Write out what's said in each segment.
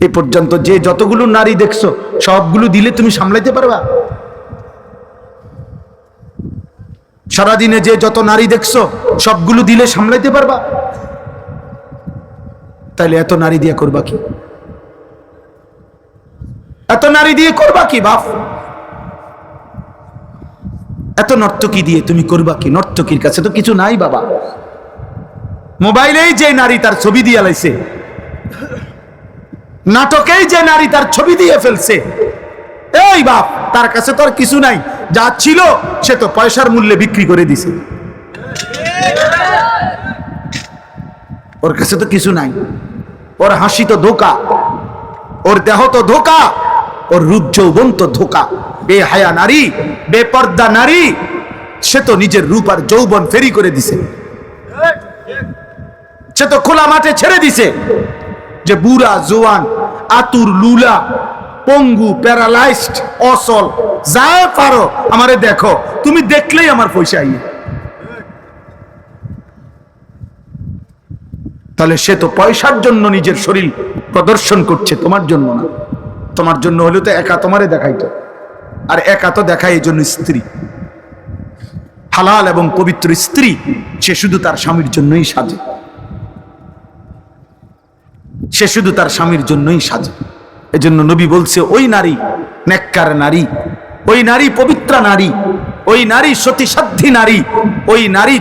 এ পর্যন্ত যে যতগুলো নারী দেখছ, সবগুলো দিলে তুমি সামলাইতে পারবা? সারাদিনে যে যত নারী দেখছ, সবগুলো দিলে সামলাইতে পারবা? তাহলে এত নারী দিয়ে করবা কি? এত নারী দিয়ে করবা কি, বাপ? এত নর্তকী দিয়ে তুমি করবা কি? নর্তকীর কাছে তো কিছু নাই, বাবা। মোবাইলেই যে নারী তার ছবি দিয়ে লাইছে। নাটকেই যে নারী তার ছবি দিয়ে ফেলছে। এই বাপ, তার কাছে তো আর কিছু নাই। যা ছিল, সে তো পয়সার মূল্যে বিক্রি করে দিছে। ওর কাছে তো কিছু নাই। ওর হাসি তো ধোকা। ওর দেহ তো ধোকা। ওর রূপ যৌবন তো ধোকা। বেহায়া নারী, বেপর্দা নারী, সে তো নিজের রূপ আর যৌবন ফেরি করে দিছে। সে তো খোলা মাঠে ছেড়ে দিছে। যে বুড়া, জোয়ান আতুর লুলা, পঙ্গু, প্যারালাইজড, অসল যা পারো, আমারে দেখো। তুমি দেখলেই আমার পয়সা আইয়ে তাহলে সে তো পয়সার জন্য নিজের শরীর প্রদর্শন করছে, তোমার জন্য না। তোমার জন্য হলে তো একা তোমারে দেখাইতো। আর একা তো দেখায় এই জন্য স্ত্রী। হালাল এবং পবিত্র স্ত্রী, সে শুধু তার স্বামীর জন্যই সাজে। সে শুধু তার স্বামীর জন্যই সাজে। এজন্য নবী বলছে, ওই নারী নেককার নারী, ওই নারী পবিত্রা নারী, ওই নারী সতীসাধ্যী নারী, ওই নারী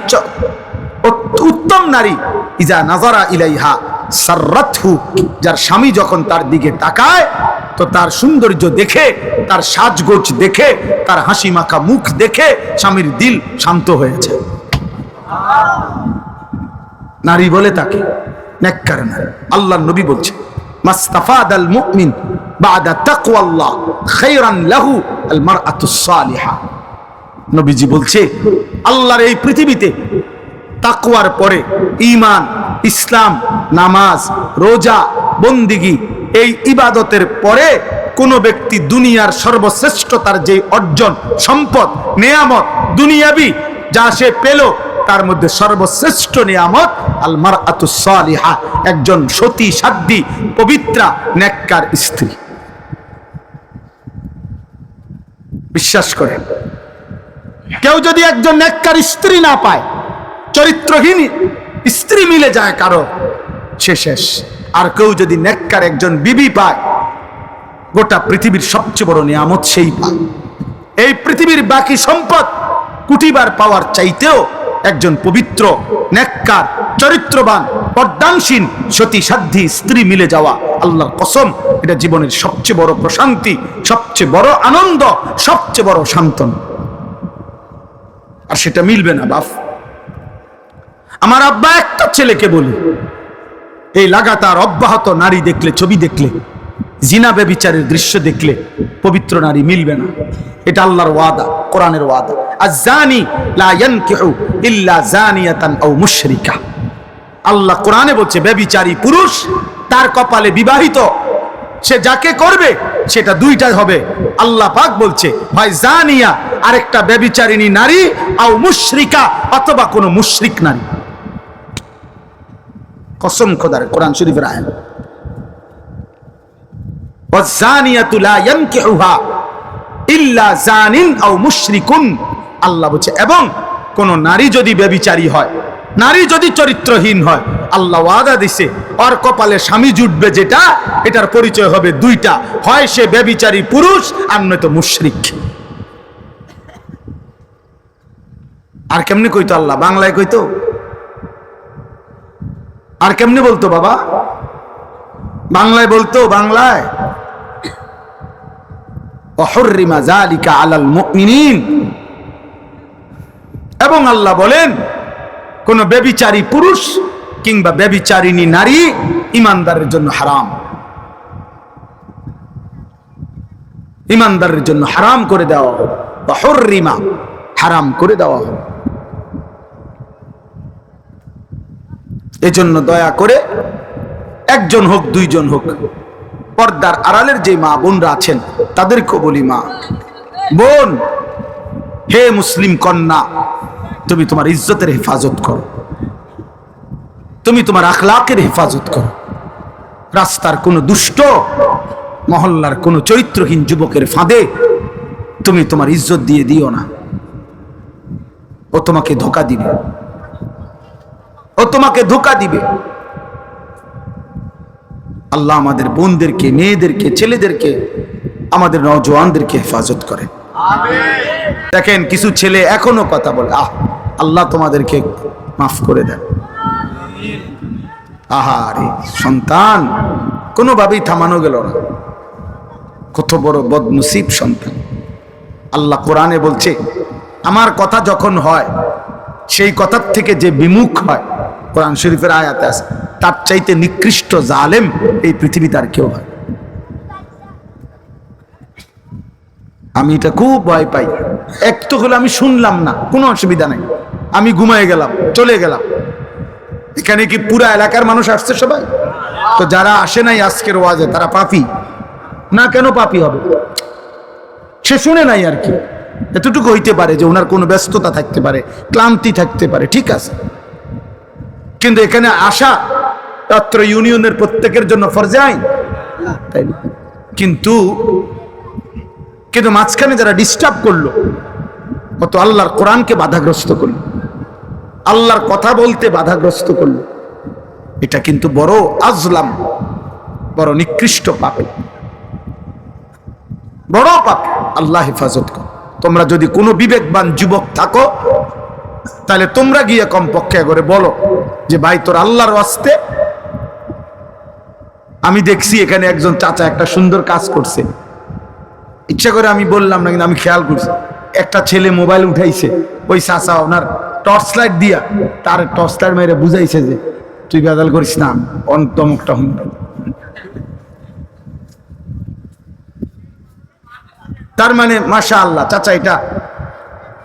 উত্তম নারী, ইজা নাজারা ইলাইহা সাররাতহু। যার স্বামী যখন তার দিকে তাকায়, তো তার সৌন্দর্য দেখে, তার সাজগোজ দেখে, তার হাসি মাখা মুখ দেখে স্বামীর দিল শান্ত হয়েছে। নারী বলে তাকে আল্লাহ নবী বলছে মাস্তাফাদ আল মুমিন তাকওয়াল্লাহ লাহু আল মারআতু সালিহা। নবীজি বলছে, আল্লাহর এই পৃথিবীতে তাকওয়ার পরে ঈমান, ইসলাম, নামাজ, রোজা, বন্দিগি, এই ইবাদতের পরে কোন ব্যক্তি দুনিয়ার সর্বশ্রেষ্ঠতার যে অর্জন, সম্পদ, নেয়ামত, দুনিয়াবি, যা সে পেল, তার মধ্যে সর্বশ্রেষ্ঠ নিয়ামত আলমার আতুসালিহা একজন সতী, সাধ্যী, পবিত্রা, নেককার স্ত্রী। বিশ্বাস করেন। কেউ যদি একজন নেককার স্ত্রী না পায়, চরিত্রহীন স্ত্রী মিলে যায় কারও, সে শেষ। আর কেউ যদি নেককার একজন বিবি পায়, গোটা পৃথিবীর সবচেয়ে বড় নিয়ামত সেই পায়। এই পৃথিবীর বাকি সম্পদ কুটিবার পাওয়ার চাইতেও একজন পবিত্র, নেককার, চরিত্রবান সতী সাধ্যী, স্ত্রী মিলে যাওয়া আল্লাহর কসম, এটা জীবনের সবচেয়ে বড় প্রশান্তি, সবচেয়ে বড় আনন্দ, সবচেয়ে বড় শান্তন আর সেটা মিলবে না, বাপ। আমার আব্বা একটা ছেলেকে বলি, এই লাগাতার অব্যাহত নারী দেখলে, ছবি দেখলে জিনা বেবিচারের দৃশ্য দেখলে পবিত্র নারী মিলবে না। এটা আল্লাহর ওয়াদা, কোরআনের ওয়াদা। লা ইয়ানকিহু ইল্লা জানিয়াতান আও মুশরিকা। আল্লাহ কোরআনে বলছে বেবিচারী পুরুষ তার কপালে বিবাহিত, সে যাকে করবে সেটা দুইটাই হবে। আল্লাহ পাক বলছে হয় জানিয়া আরেকটা বেবিচারিণী নারী, আও মুশরিকা অথবা কোনো মুশরিক নারী। কসম খোদার, কোরআন শরীফের আয়াত। আল্লাহ বলছে, এবং কোন নারী যদি ব্যভিচারী হয়, নারী যদি চরিত্রহীন হয়, আল্লাহ ওয়াদা দিছে, ওর কপালে স্বামী জুটবে যেটা, এটার পরিচয় হবে দুইটা, হয় সে ব্যভিচারী পুরুষ আর নয়তো মুশরিক। আর কেমনি কইতো আল্লাহ? বাংলায় কইতো? আর কেমনি বলতো বাবা? বাংলায় বলতো? বাংলায়? অহর্রিমা জালিকা আলাল মুমিনিন। এবং আল্লাহ বলেন, কোন বেবিচারী পুরুষ কিংবা বেবিচারিণী নারী ইমানদারের জন্য হারাম। ইমানদারের জন্য হারাম করে দেওয়া হবে অহর্রিমা হারাম করে দেওয়া হবে এজন্য দয়া করে একজন হোক, দুইজন হোক পর্দার আড়ালের যে মা বোনরা আছেন, তাদেরকেও বলি মা। বোন, হে মুসলিম কন্যা, তুমি তোমার ইজ্জতের হেফাজত করো। তুমি তোমার আখলাকের হেফাজত করো। রাস্তার কোনো দুষ্ট, মহল্লার কোনো চরিত্রহীন যুবকের ফাঁদে তুমি তোমার ইজ্জত দিয়ে দিও না। ও তোমাকে ধোকা দিবে। ও তোমাকে ধোকা দিবে। আল্লাহ আমাদের বোনদেরকে মেয়েদেরকে ছেলেদেরকে আমাদের নজওয়ানদেরকে হেফাজত করে দেখেন কিছু ছেলে এখনও কথা বলে আহ আল্লাহ তোমাদেরকে মাফ করে দেন। আহারে সন্তান কোনোভাবেই থামানো গেল না। কত বড় বদনসিব সন্তান। আল্লাহ কোরআনে বলছে আমার কথা যখন হয় সেই কথার থেকে যে বিমুখ হয় কোরআন শরীফের আয়াতে আছে, তার চাইতে নিকৃষ্ট জালেম এই পৃথিবীতে আর কেউ হয় আমি এটা খুব ভয় পাই। এক তো হলে আমি শুনলাম না, কোনো অসুবিধা নাই। আমি ঘুমায় গেলাম, চলে গেলাম। এখানে কি পুরা এলাকার মানুষ আসছে সবাই? তো যারা আসে নাই আজকের ওয়াজে, তারা পাপি? না, কেন পাপি হবে? সে শুনে নাই আর কি। এতটুকু হইতে পারে যে ওনার কোনো ব্যস্ততা থাকতে পারে, ক্লান্তি থাকতে পারে, ঠিক আছে। কিন্তু এখানে আসা অত্র ইউনিয়নের প্রত্যেকের জন্য ফরজে আইন। কিন্তু কিন্তু মাঝখানে যারা ডিস্টার্ব করল কত আল্লাহর কোরআনকে বাধাগ্রস্ত করল, আল্লাহর কথা বলতে বাধাগ্রস্ত করল, এটা কিন্তু বড় আজলাম, বড় নিকৃষ্ট পাপে। বড় পাপ, আল্লাহ হেফাজত কর। তোমরা যদি কোনো বিবেকবান যুবক থাকো, তাহলে তোমরা গিয়ে কমপক্ষে করে বলো যে ভাই, তোর আল্লাহর ওয়াস্তে আমি দেখছি এখানে একজন চাচা একটা সুন্দর কাজ করছে। ইচ্ছা করে আমি বললাম না, কিন্তু আমি খেয়াল করছি। একটা ছেলে মোবাইল উঠাইছে, ওই চাচা ওনার টর্চ লাইট দিয়া, তার টর্চ লাইট মেরে বুঝাইছে যে, তুই বেদাল করিস না অন্তমকটা হুম তার মানে মাশা আল্লাহ চাচা এটা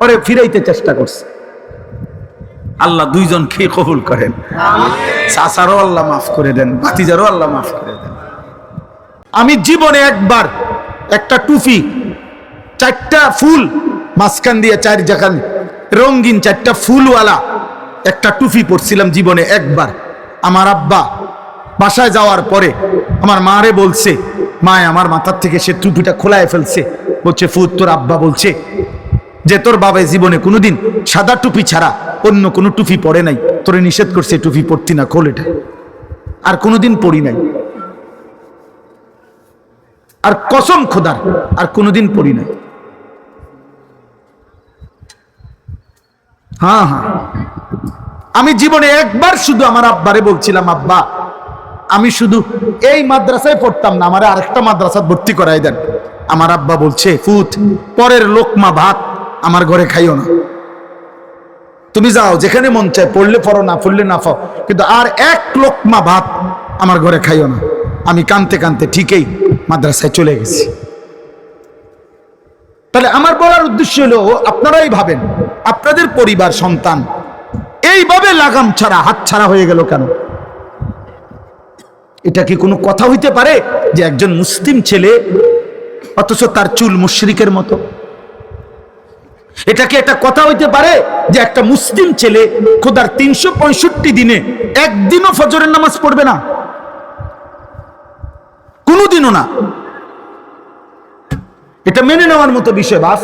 ওরে ফিরাইতে চেষ্টা করছে। আল্লাহ দুইজন খেয়ে কবুল করেন। চাচারও আল্লাহ মাফ করে দেন ভাতিজারও আল্লাহ মাফ করে দেন। আমি জীবনে একবার একটা টুপি চারটা ফুল মাঝখান দিয়ে চার জায়গান রঙিন চারটা ফুলওয়ালা একটা টুপি পরছিলাম জীবনে একবার। আমার আব্বা বাসায় যাওয়ার পরে আমার মারে বলছে মায় আমার মাথার থেকে সে টুপিটা খোলায় ফেলছে। বলছে ফুত তোর আব্বা বলছে যে তোর বাবা জীবনে কোনোদিন সাদা টুপি ছাড়া অন্য কোনো টুপি পরে নাই। তোরে নিষেধ করছে টুপি পরতি না, খোল এটা। আর কোনোদিন পরি নাই। আর কসম খোদার, আর কোনোদিন পড়ি নাই। হ্যাঁ হ্যাঁ। আমি জীবনে একবার শুধু আমার আব্বারে বলছিলাম, আব্বা, আমি শুধু এই মাদ্রাসায় পড়তাম না, আমার আরেকটা মাদ্রাসা ভর্তি করাই দেন। আমার আব্বা বলছে, ফুত, পরের লোকমা ভাত আমার ঘরে খাইও না। তুমি যাও, যেখানে মন চায়, পড়লে পড়ো, না পড়লে না পাও কিন্তু আর এক লোকমা ভাত আমার ঘরে খাইও না। আমি কানতে কানতে ঠিকই মাদ্রাসায় চলে গেছি। তাহলে আমার বলার উদ্দেশ্য হলো, আপনারাই ভাবেন, আপনাদের পরিবার, সন্তান, এইভাবে লাগাম ছাড়া, হাত ছাড়া হয়ে গেল কেন? এটা কি কোনো কথা হইতে পারে যে একজন মুসলিম ছেলে, অথচ তার চুল মুশরিকের মতো? এটা কি একটা কথা হইতে পারে যে একটা মুসলিম ছেলে খোদার তিনশো পঁয়ষট্টি দিনে একদিনও ফজরের নামাজ পড়বে না? কোনোদিনও না। এটা মেনে নেওয়ার মতো বিষয়, বাস।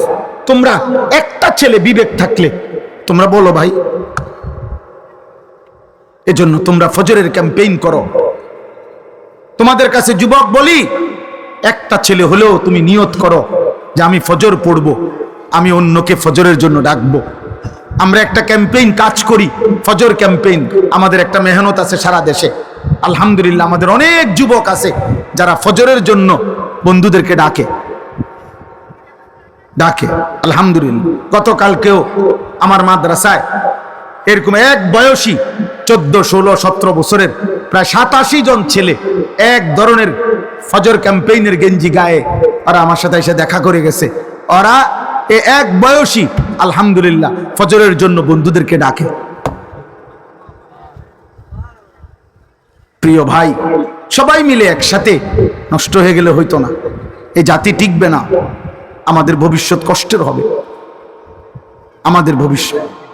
তোমরা একটা ছেলে বিবেক থাকলে, তোমরা বলো ভাই, এজন্য তোমরা ফজরের ক্যাম্পেইন করো। তোমাদের কাছে যুবক বলি, একটা ছেলে হলেও তুমি নিয়ত করো যে আমি ফজর পড়ব। আমি অন্যকে ফজরের জন্য ডাকবো। আমরা একটা ক্যাম্পেইন কাজ করি, ফজর ক্যাম্পেইন। আমাদের একটা মেহনত আছে সারা দেশে। আলহামদুলিল্লাহ, আমাদের অনেক যুবক আছে যারা ফজরের জন্য বন্ধুদেরকে ডাকে। ডাকে, আলহামদুলিল্লাহ। গতকালকেও আমার মাদ্রাসায় এরকম এক বয়সী চোদ্দ, ষোলো, সতেরো বছরের প্রায় সাতাশি জন ছেলে এক ধরনের ফজর ক্যাম্পেইনের গেঞ্জি গায়ে ওরা আমার সাথে এসে দেখা করে গেছে। ওরা এ এক বয়সী, আলহামদুলিল্লাহ, ফজরের জন্য বন্ধুদেরকে ডাকে। প্রিয় ভাই, সবাই মিলে একসাথে নষ্ট হয়ে গেলে হইতো না। এই জাতি টিকবে না। আমাদের ভবিষ্যৎ কষ্টের হবে। আমাদের ভবিষ্যৎ।